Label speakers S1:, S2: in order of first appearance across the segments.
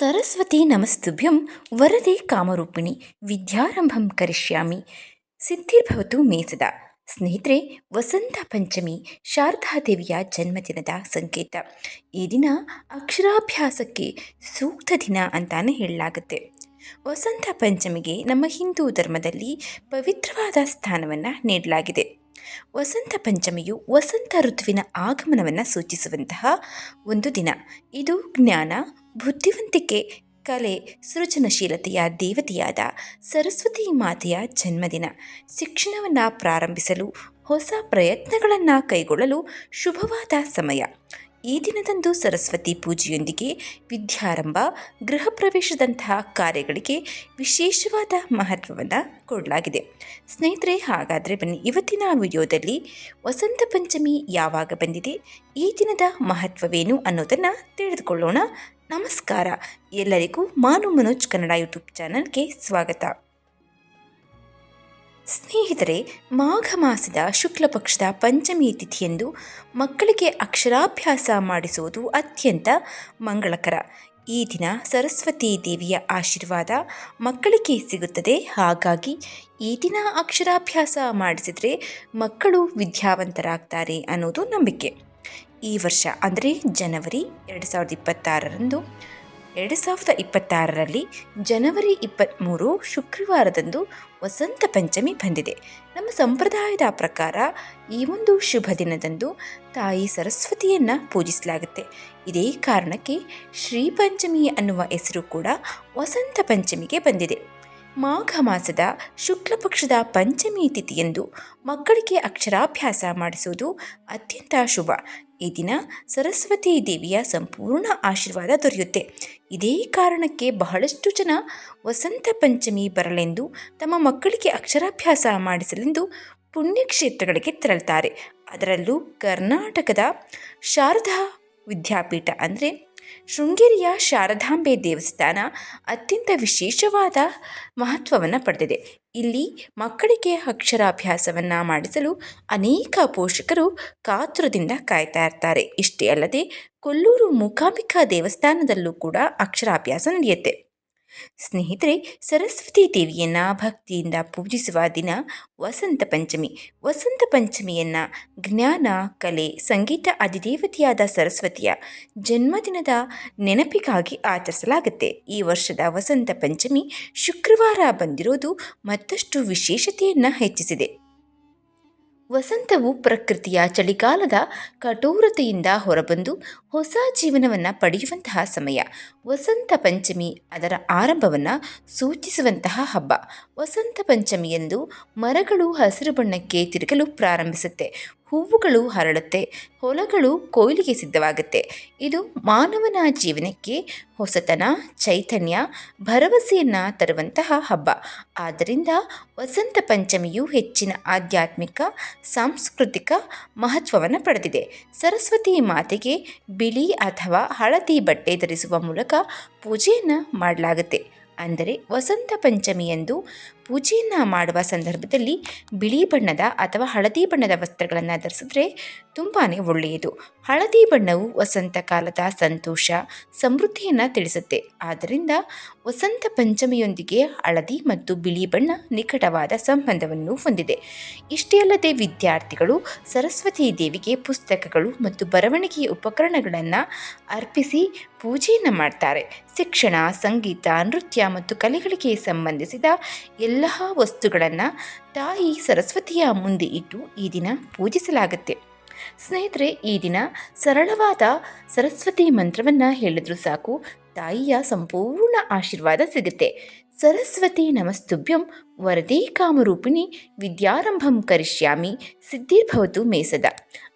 S1: ಸರಸ್ವತಿ ನಮಸ್ತುಭ್ಯಂ ವರದೆ ಕಾಮರೂಪಿಣಿ ವಿದ್ಯಾರಂಭಂ ಕರಿಷ್ಯಾಮಿ. ಸಿದ್ಧಿರ್ಭವತು ಮೇಸದ ಸ್ನೇಹಿತರೆ, ವಸಂತ ಪಂಚಮಿ ಶಾರದಾದೇವಿಯ ಜನ್ಮದಿನದ ಸಂಕೇತ. ಈ ದಿನ ಅಕ್ಷರಾಭ್ಯಾಸಕ್ಕೆ ಸೂಕ್ತ ದಿನ ಅಂತಾನೆ ಹೇಳಲಾಗುತ್ತೆ. ವಸಂತ ಪಂಚಮಿಗೆ ನಮ್ಮ ಹಿಂದೂ ಧರ್ಮದಲ್ಲಿ ಪವಿತ್ರವಾದ ಸ್ಥಾನವನ್ನು ನೀಡಲಾಗಿದೆ. ವಸಂತ ಪಂಚಮಿಯು ವಸಂತ ಋತುವಿನ ಆಗಮನವನ್ನು ಸೂಚಿಸುವಂತಹ ಒಂದು ದಿನ. ಇದು ಜ್ಞಾನ, ಬುದ್ಧಿವಂತಿಕೆ, ಕಲೆ, ಸೃಜನಶೀಲತೆಯ ದೇವತೆಯಾದ ಸರಸ್ವತಿ ಮಾತೆಯ ಜನ್ಮದಿನ. ಶಿಕ್ಷಣವನ್ನು ಪ್ರಾರಂಭಿಸಲು ಹೊಸ ಪ್ರಯತ್ನಗಳನ್ನು ಕೈಗೊಳ್ಳಲು ಶುಭವಾದ ಸಮಯ. ಈ ದಿನದಂದು ಸರಸ್ವತಿ ಪೂಜೆಯೊಂದಿಗೆ ವಿದ್ಯಾರಂಭ, ಗೃಹ ಪ್ರವೇಶದಂತಹ ಕಾರ್ಯಗಳಿಗೆ ವಿಶೇಷವಾದ ಮಹತ್ವವನ್ನು ಕೊಡಲಾಗಿದೆ. ಸ್ನೇಹಿತರೆ, ಹಾಗಾದರೆ ಬನ್ನಿ, ಇವತ್ತಿನ ವಿಡಿಯೋದಲ್ಲಿ ವಸಂತ ಪಂಚಮಿ ಯಾವಾಗ ಬಂದಿದೆ, ಈ ದಿನದ ಮಹತ್ವವೇನು ಅನ್ನೋದನ್ನು ತಿಳಿದುಕೊಳ್ಳೋಣ. ನಮಸ್ಕಾರ. ಎಲ್ಲರಿಗೂ ಮಾನು ಮನೋಜ್ ಕನ್ನಡ ಯೂಟ್ಯೂಬ್ ಚಾನಲ್ಗೆ ಸ್ವಾಗತ. ಸ್ನೇಹಿತರೆ ಮಾಘ ಮಾಸದ ಶುಕ್ಲ ಪಕ್ಷದ ಪಂಚಮಿ ತಿಥಿಯಂದು ಮಕ್ಕಳಿಗೆ ಅಕ್ಷರಾಭ್ಯಾಸ ಮಾಡಿಸುವುದು ಅತ್ಯಂತ ಮಂಗಳಕರ. ಈ ದಿನ ಸರಸ್ವತಿ ದೇವಿಯ ಆಶೀರ್ವಾದ ಮಕ್ಕಳಿಗೆ ಸಿಗುತ್ತದೆ. ಹಾಗಾಗಿ ಈ ದಿನ ಅಕ್ಷರಾಭ್ಯಾಸ ಮಾಡಿಸಿದರೆ ಮಕ್ಕಳು ವಿದ್ಯಾವಂತರಾಗ್ತಾರೆ ಅನ್ನೋದು ನಂಬಿಕೆ. ಈ ವರ್ಷ ಅಂದರೆ ಜನವರಿ ಎರಡು ಸಾವಿರದ ಇಪ್ಪತ್ತಾರರಂದು ಎರಡು ಸಾವಿರದ ಇಪ್ಪತ್ತಾರರಲ್ಲಿ ಜನವರಿ ಇಪ್ಪತ್ತ್ಮೂರು ಶುಕ್ರವಾರದಂದು ವಸಂತ ಪಂಚಮಿ ಬಂದಿದೆ. ನಮ್ಮ ಸಂಪ್ರದಾಯದ ಪ್ರಕಾರ ಈ ಒಂದು ಶುಭ ದಿನದಂದು ತಾಯಿ ಸರಸ್ವತಿಯನ್ನು ಪೂಜಿಸಲಾಗುತ್ತೆ. ಇದೇ ಕಾರಣಕ್ಕೆ ಶ್ರೀ ಪಂಚಮಿ ಅನ್ನುವ ಹೆಸರು ಕೂಡ ವಸಂತ ಪಂಚಮಿಗೆ ಬಂದಿದೆ. ಮಾಘ ಮಾಸದ ಶುಕ್ಲ ಪಕ್ಷದ ಪಂಚಮಿ ತಿಥಿಯಂದು ಮಕ್ಕಳಿಗೆ ಅಕ್ಷರಾಭ್ಯಾಸ ಮಾಡಿಸುವುದು ಅತ್ಯಂತ ಶುಭ. ಈ ದಿನ ಸರಸ್ವತಿ ದೇವಿಯ ಸಂಪೂರ್ಣ ಆಶೀರ್ವಾದ ದೊರೆಯುತ್ತೆ. ಇದೇ ಕಾರಣಕ್ಕೆ ಬಹಳಷ್ಟು ಜನ ವಸಂತ ಪಂಚಮಿ ಬರಲೆಂದು ತಮ್ಮ ಮಕ್ಕಳಿಗೆ ಅಕ್ಷರಾಭ್ಯಾಸ ಮಾಡಿಸಲೆಂದು ಪುಣ್ಯಕ್ಷೇತ್ರಗಳಿಗೆ ತೆರಳುತ್ತಾರೆ. ಅದರಲ್ಲೂ ಕರ್ನಾಟಕದ ಶಾರದಾ ವಿದ್ಯಾಪೀಠ ಅಂದರೆ ಶೃಂಗೇರಿಯ ಶಾರದಾಂಬೆ ದೇವಸ್ಥಾನ ಅತ್ಯಂತ ವಿಶೇಷವಾದ ಮಹತ್ವವನ್ನು ಪಡೆದಿದೆ. ಇಲ್ಲಿ ಮಕ್ಕಳಿಗೆ ಅಕ್ಷರಾಭ್ಯಾಸವನ್ನು ಮಾಡಿಸಲು ಅನೇಕ ಪೋಷಕರು ಕಾತುರದಿಂದ ಕಾಯ್ತಾ ಇರ್ತಾರೆ. ಇಷ್ಟೇ ಅಲ್ಲದೆ ಕೊಲ್ಲೂರು ಮೂಕಾಂಬಿಕಾ ದೇವಸ್ಥಾನದಲ್ಲೂ ಕೂಡ ಅಕ್ಷರಾಭ್ಯಾಸ ನಡೆಯುತ್ತೆ. ಸ್ನೇಹಿತರೆ, ಸರಸ್ವತಿ ದೇವಿಯನ್ನ ಭಕ್ತಿಯಿಂದ ಪೂಜಿಸುವ ದಿನ ವಸಂತ ಪಂಚಮಿ. ವಸಂತ ಪಂಚಮಿಯನ್ನು ಜ್ಞಾನ, ಕಲೆ, ಸಂಗೀತ ಅಧಿದೇವತೆಯಾದ ಸರಸ್ವತಿಯ ಜನ್ಮದಿನದ ನೆನಪಿಗಾಗಿ ಆಚರಿಸಲಾಗುತ್ತೆ. ಈ ವರ್ಷದ ವಸಂತ ಪಂಚಮಿ ಶುಕ್ರವಾರ ಬಂದಿರೋದು ಮತ್ತಷ್ಟು ವಿಶೇಷತೆಯನ್ನು ಹೆಚ್ಚಿಸಿದೆ. ವಸಂತವು ಪ್ರಕೃತಿಯ ಚಳಿಗಾಲದ ಕಠೋರತೆಯಿಂದ ಹೊರಬಂದು ಹೊಸ ಜೀವನವನ್ನು ಪಡೆಯುವಂತಹ ಸಮಯ. ವಸಂತ ಪಂಚಮಿ ಅದರ ಆರಂಭವನ್ನು ಸೂಚಿಸುವಂತಹ ಹಬ್ಬ. ವಸಂತ ಪಂಚಮಿಯಂದು ಮರಗಳು ಹಸಿರು ಬಣ್ಣಕ್ಕೆ ತಿರುಗಲು ಪ್ರಾರಂಭಿಸುತ್ತೆ. ಹೂವುಗಳು ಹರಡುತ್ತೆ, ಹೊಲಗಳು ಕೊಯ್ಲಿಗೆ ಸಿದ್ಧವಾಗುತ್ತೆ. ಇದು ಮಾನವನ ಜೀವನಕ್ಕೆ ಹೊಸತನ, ಚೈತನ್ಯ, ಭರವಸೆಯನ್ನು ತರುವಂತಹ ಹಬ್ಬ. ಆದ್ದರಿಂದ ವಸಂತ ಪಂಚಮಿಯು ಹೆಚ್ಚಿನ ಆಧ್ಯಾತ್ಮಿಕ, ಸಾಂಸ್ಕೃತಿಕ ಮಹತ್ವವನ್ನು ಪಡೆದಿದೆ. ಸರಸ್ವತಿ ಮಾತೆಗೆ ಬಿಳಿ ಅಥವಾ ಹಳದಿ ಬಟ್ಟೆ ಧರಿಸುವ ಮೂಲಕ ಪೂಜೆಯನ್ನು ಮಾಡಲಾಗುತ್ತೆ. ಅಂದರೆ ವಸಂತ ಪಂಚಮಿಯಂದು ಪೂಜೆಯನ್ನು ಮಾಡುವ ಸಂದರ್ಭದಲ್ಲಿ ಬಿಳಿ ಬಣ್ಣದ ಅಥವಾ ಹಳದಿ ಬಣ್ಣದ ವಸ್ತ್ರಗಳನ್ನು ಧರಿಸಿದ್ರೆ ತುಂಬಾ ಒಳ್ಳೆಯದು. ಹಳದಿ ಬಣ್ಣವು ವಸಂತ ಕಾಲದ ಸಂತೋಷ, ಸಮೃದ್ಧಿಯನ್ನು ತಿಳಿಸುತ್ತೆ. ಆದ್ದರಿಂದ ವಸಂತ ಪಂಚಮಿಯೊಂದಿಗೆ ಹಳದಿ ಮತ್ತು ಬಿಳಿ ಬಣ್ಣ ನಿಕಟವಾದ ಸಂಬಂಧವನ್ನು ಹೊಂದಿದೆ. ಇಷ್ಟೇ ಅಲ್ಲದೆ ವಿದ್ಯಾರ್ಥಿಗಳು ಸರಸ್ವತಿ ದೇವಿಗೆ ಪುಸ್ತಕಗಳು ಮತ್ತು ಬರವಣಿಗೆಯ ಉಪಕರಣಗಳನ್ನು ಅರ್ಪಿಸಿ ಪೂಜೆಯನ್ನು ಮಾಡ್ತಾರೆ. ಶಿಕ್ಷಣ, ಸಂಗೀತ, ನೃತ್ಯ ಮತ್ತು ಕಲೆಗಳಿಗೆ ಸಂಬಂಧಿಸಿದ ಎಲ್ಲ ಎಲ್ಲ ವಸ್ತುಗಳನ್ನು ತಾಯಿ ಸರಸ್ವತಿಯ ಮುಂದೆ ಇಟ್ಟು ಈ ದಿನ ಪೂಜಿಸಲಾಗುತ್ತೆ. ಸ್ನೇಹಿತರೆ, ಈ ದಿನ ಸರಳವಾದ ಸರಸ್ವತಿ ಮಂತ್ರವನ್ನು ಹೇಳಿದ್ರು ಸಾಕು. ತಾಯಿಯ ಸಂಪೂರ್ಣ ಆಶೀರ್ವಾದ ಸಿಗುತ್ತೆ. ಸರಸ್ವತಿ ನಮಸ್ತುಭ್ಯಂ ವರದೇ ಕಾಮರೂಪಿಣಿ ವಿದ್ಯಾರಂಭಂ ಕರಿಷ್ಯಾಮಿ ಸಿದ್ಧಿರ್ಭವತು ಮೇಸದ.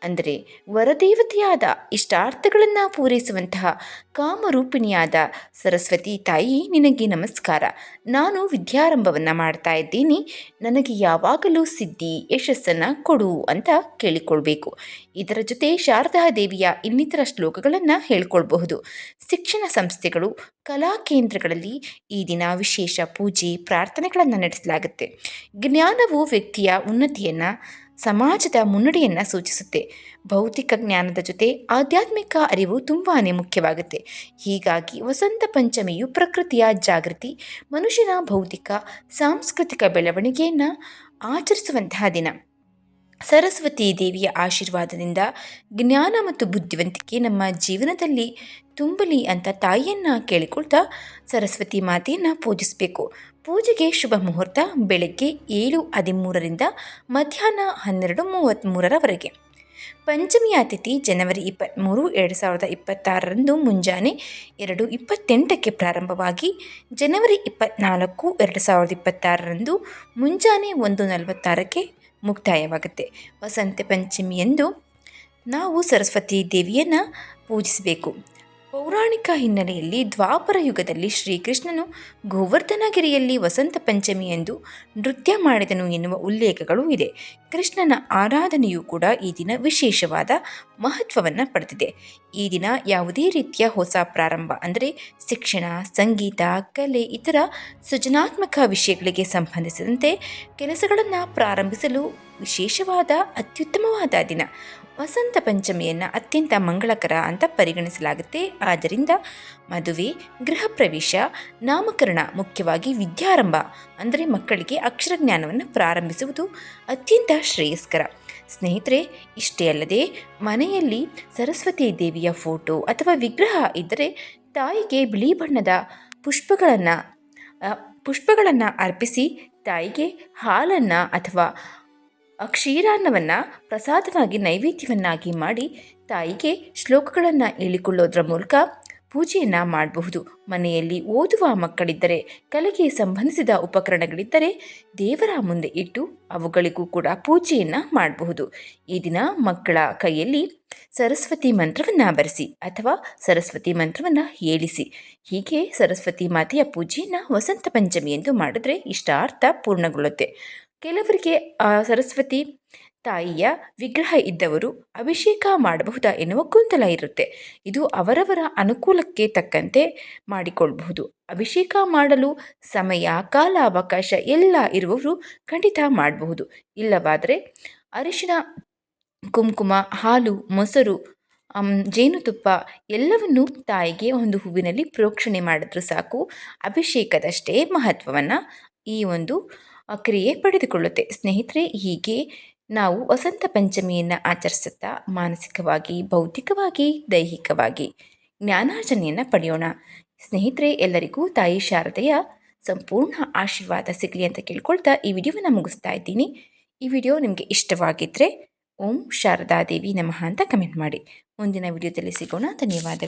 S1: ಅಂದರೆ ವರದೇವತೆಯಾದ ಇಷ್ಟಾರ್ಥಗಳನ್ನು ಪೂರೈಸುವಂತಹ ಕಾಮರೂಪಿಣಿಯಾದ ಸರಸ್ವತಿ ತಾಯಿ ನಿನಗೆ ನಮಸ್ಕಾರ. ನಾನು ವಿದ್ಯಾರಂಭವನ್ನು ಮಾಡ್ತಾ ಇದ್ದೀನಿ. ನನಗೆ ಯಾವಾಗಲೂ ಸಿದ್ಧಿ, ಯಶಸ್ಸನ್ನು ಕೊಡು ಅಂತ ಕೇಳಿಕೊಳ್ಬೇಕು. ಇದರ ಜೊತೆ ಶಾರದಾ ದೇವಿಯ ಇನ್ನಿತರ ಶ್ಲೋಕಗಳನ್ನು ಹೇಳ್ಕೊಳ್ಬಹುದು. ಶಿಕ್ಷಣ ಸಂಸ್ಥೆಗಳು, ಕಲಾ ಕೇಂದ್ರಗಳಲ್ಲಿ ಈ ದಿನ ವಿಶೇಷ ಪೂಜೆ, ಪ್ರಾರ್ಥನೆಗಳನ್ನು ನಡೆಸಲಾಗುತ್ತೆ ಜ್ಞಾನವು ವ್ಯಕ್ತಿಯ ಉನ್ನತಿಯನ್ನು, ಸಮಾಜದ ಮುನ್ನಡೆಯನ್ನು ಸೂಚಿಸುತ್ತೆ. ಭೌತಿಕ ಜ್ಞಾನದ ಜೊತೆ ಆಧ್ಯಾತ್ಮಿಕ ಅರಿವು ತುಂಬಾ ಮುಖ್ಯವಾಗುತ್ತೆ. ಹೀಗಾಗಿ ವಸಂತ ಪಂಚಮಿಯು ಪ್ರಕೃತಿಯ ಜಾಗೃತಿ, ಮನುಷ್ಯನ ಭೌತಿಕ, ಸಾಂಸ್ಕೃತಿಕ ಬೆಳವಣಿಗೆಯನ್ನು ಆಚರಿಸುವಂತಹ ದಿನ. ಸರಸ್ವತಿ ದೇವಿಯ ಆಶೀರ್ವಾದದಿಂದ ಜ್ಞಾನ ಮತ್ತು ಬುದ್ಧಿವಂತಿಕೆ ನಮ್ಮ ಜೀವನದಲ್ಲಿ ತುಂಬಲಿ ಅಂತ ತಾಯಿಯನ್ನು ಕೇಳಿಕೊಳ್ತಾ ಸರಸ್ವತಿ ಮಾತೆಯನ್ನು ಪೂಜಿಸಬೇಕು. ಪೂಜೆಗೆ ಶುಭ ಮುಹೂರ್ತ ಬೆಳಗ್ಗೆ ಏಳು ಹದಿಮೂರರಿಂದ ಮಧ್ಯಾಹ್ನ ಹನ್ನೆರಡು ಮೂವತ್ತ್ಮೂರರವರೆಗೆ ಪಂಚಮಿಯ ಅತಿಥಿ ಜನವರಿ ಇಪ್ಪತ್ತ್ಮೂರು ಎರಡು ಸಾವಿರದ ಇಪ್ಪತ್ತಾರರಂದು ಮುಂಜಾನೆ ಎರಡು ಇಪ್ಪತ್ತೆಂಟಕ್ಕೆ ಪ್ರಾರಂಭವಾಗಿ ಜನವರಿ ಇಪ್ಪತ್ತ್ನಾಲ್ಕು ಎರಡು ಸಾವಿರದ ಇಪ್ಪತ್ತಾರರಂದು ಮುಂಜಾನೆ ಒಂದು ನಲವತ್ತಾರಕ್ಕೆ ಮುಕ್ತಾಯವಾಗುತ್ತೆ. ವಸಂತ ಪಂಚಮಿಯಂದು ನಾವು ಸರಸ್ವತಿ ದೇವಿಯನ್ನು ಪೂಜಿಸಬೇಕು. ಪೌರಾಣಿಕ ಹಿನ್ನೆಲೆಯಲ್ಲಿ ದ್ವಾಪರ ಯುಗದಲ್ಲಿ ಶ್ರೀಕೃಷ್ಣನು ಗೋವರ್ಧನಗಿರಿಯಲ್ಲಿ ವಸಂತ ಪಂಚಮಿಯಂದು ನೃತ್ಯ ಮಾಡಿದನು ಎನ್ನುವ ಉಲ್ಲೇಖಗಳು ಇದೆ. ಕೃಷ್ಣನ ಆರಾಧನೆಯೂ ಕೂಡ ಈ ದಿನ ವಿಶೇಷವಾದ ಮಹತ್ವವನ್ನು ಪಡೆದಿದೆ. ಈ ದಿನ ಯಾವುದೇ ರೀತಿಯ ಹೊಸ ಪ್ರಾರಂಭ ಅಂದರೆ ಶಿಕ್ಷಣ, ಸಂಗೀತ, ಕಲೆ, ಇತರ ಸೃಜನಾತ್ಮಕ ವಿಷಯಗಳಿಗೆ ಸಂಬಂಧಿಸಿದಂತೆ ಕೆಲಸಗಳನ್ನು ಪ್ರಾರಂಭಿಸಲು ವಿಶೇಷವಾದ, ಅತ್ಯುತ್ತಮವಾದ ದಿನ. ವಸಂತ ಪಂಚಮಿಯನ್ನು ಅತ್ಯಂತ ಮಂಗಳಕರ ಅಂತ ಪರಿಗಣಿಸಲಾಗುತ್ತೆ. ಆದ್ದರಿಂದ ಮದುವೆ, ಗೃಹ ಪ್ರವೇಶ, ನಾಮಕರಣ ಮುಖ್ಯವಾಗಿ ವಿದ್ಯಾರಂಭ, ಅಂದರೆ ಮಕ್ಕಳಿಗೆ ಅಕ್ಷರ ಜ್ಞಾನವನ್ನು ಪ್ರಾರಂಭಿಸುವುದು ಅತ್ಯಂತ ಶ್ರೇಯಸ್ಕರ. ಸ್ನೇಹಿತರೆ, ಇಷ್ಟೇ ಅಲ್ಲದೆ ಮನೆಯಲ್ಲಿ ಸರಸ್ವತಿ ದೇವಿಯ ಫೋಟೋ ಅಥವಾ ವಿಗ್ರಹ ಇದ್ದರೆ ತಾಯಿಗೆ ಬಿಳಿ ಬಣ್ಣದ ಪುಷ್ಪಗಳನ್ನು ಪುಷ್ಪಗಳನ್ನು ಅರ್ಪಿಸಿ ತಾಯಿಗೆ ಹಾಲನ್ನು ಅಥವಾ ಕ್ಷೀರಾನ್ನವನ್ನು ಪ್ರಸಾದವಾಗಿ ನೈವೇದ್ಯವನ್ನಾಗಿ ಮಾಡಿ ತಾಯಿಗೆ ಶ್ಲೋಕಗಳನ್ನು ಹೇಳಿಕೊಳ್ಳೋದ್ರ ಮೂಲಕ ಪೂಜೆಯನ್ನು ಮಾಡಬಹುದು. ಮನೆಯಲ್ಲಿ ಓದುವ ಮಕ್ಕಳಿದ್ದರೆ, ಕಲೆಗೆ ಸಂಬಂಧಿಸಿದ ಉಪಕರಣಗಳಿದ್ದರೆ ದೇವರ ಮುಂದೆ ಇಟ್ಟು ಅವುಗಳಿಗೂ ಕೂಡ ಪೂಜೆಯನ್ನು ಮಾಡಬಹುದು. ಈ ದಿನ ಮಕ್ಕಳ ಕೈಯಲ್ಲಿ ಸರಸ್ವತಿ ಮಂತ್ರವನ್ನು ಬರೆಸಿ ಅಥವಾ ಸರಸ್ವತಿ ಮಂತ್ರವನ್ನು ಹೇಳಿಸಿ. ಹೀಗೆ ಸರಸ್ವತಿ ಮಾತೆಯ ಪೂಜೆಯನ್ನು ವಸಂತ ಪಂಚಮಿ ಎಂದು ಮಾಡಿದ್ರೆ ಇಷ್ಟಾರ್ಥ ಪೂರ್ಣಗೊಳ್ಳುತ್ತೆ. ಕೆಲವರಿಗೆ ಸರಸ್ವತಿ ತಾಯಿಯ ವಿಗ್ರಹ ಇದ್ದವರು ಅಭಿಷೇಕ ಮಾಡಬಹುದಾ ಎನ್ನುವ ಗೊಂದಲ ಇರುತ್ತೆ. ಇದು ಅವರವರ ಅನುಕೂಲಕ್ಕೆ ತಕ್ಕಂತೆ ಮಾಡಿಕೊಳ್ಳಬಹುದು ಅಭಿಷೇಕ ಮಾಡಲು ಸಮಯ ಕಾಲ ಅವಕಾಶ ಎಲ್ಲ ಇರುವವರು ಖಂಡಿತ ಮಾಡಬಹುದು. ಇಲ್ಲವಾದರೆ ಅರಿಶಿನ ಕುಂಕುಮ, ಹಾಲು, ಮೊಸರು ಜೇನುತುಪ್ಪ ಎಲ್ಲವನ್ನು ತಾಯಿಗೆ ಒಂದು ಹೂವಿನಲ್ಲಿ ಪ್ರೋಕ್ಷಣೆ ಮಾಡಿದ್ರೂ ಸಾಕು. ಅಭಿಷೇಕದಷ್ಟೇ ಮಹತ್ವವನ್ನು ಈ ಒಂದು ಕ್ರಿಯೆ ಪಡೆದುಕೊಳ್ಳುತ್ತೆ. ಸ್ನೇಹಿತರೆ, ಹೀಗೆ ನಾವು ವಸಂತ ಪಂಚಮಿಯನ್ನು ಆಚರಿಸುತ್ತಾ ಮಾನಸಿಕವಾಗಿ, ಭೌತಿಕವಾಗಿ, ದೈಹಿಕವಾಗಿ ಜ್ಞಾನಾರ್ಜನೆಯನ್ನು ಪಡೆಯೋಣ. ಸ್ನೇಹಿತರೆ, ಎಲ್ಲರಿಗೂ ತಾಯಿ ಶಾರದೆಯ ಸಂಪೂರ್ಣ ಆಶೀರ್ವಾದ ಸಿಗಲಿ ಅಂತ ಕೇಳ್ಕೊಳ್ತಾ ಈ ವಿಡಿಯೋವನ್ನು ಮುಗಿಸ್ತಾ ಇದ್ದೀನಿ. ಈ ವಿಡಿಯೋ ನಿಮಗೆ ಇಷ್ಟವಾಗಿದ್ದರೆ ಓಂ ಶಾರದಾದೇವಿ ನಮಃ ಅಂತ ಕಮೆಂಟ್ ಮಾಡಿ. ಮುಂದಿನ ವಿಡಿಯೋದಲ್ಲಿ ಸಿಗೋಣ. ಧನ್ಯವಾದಗಳು.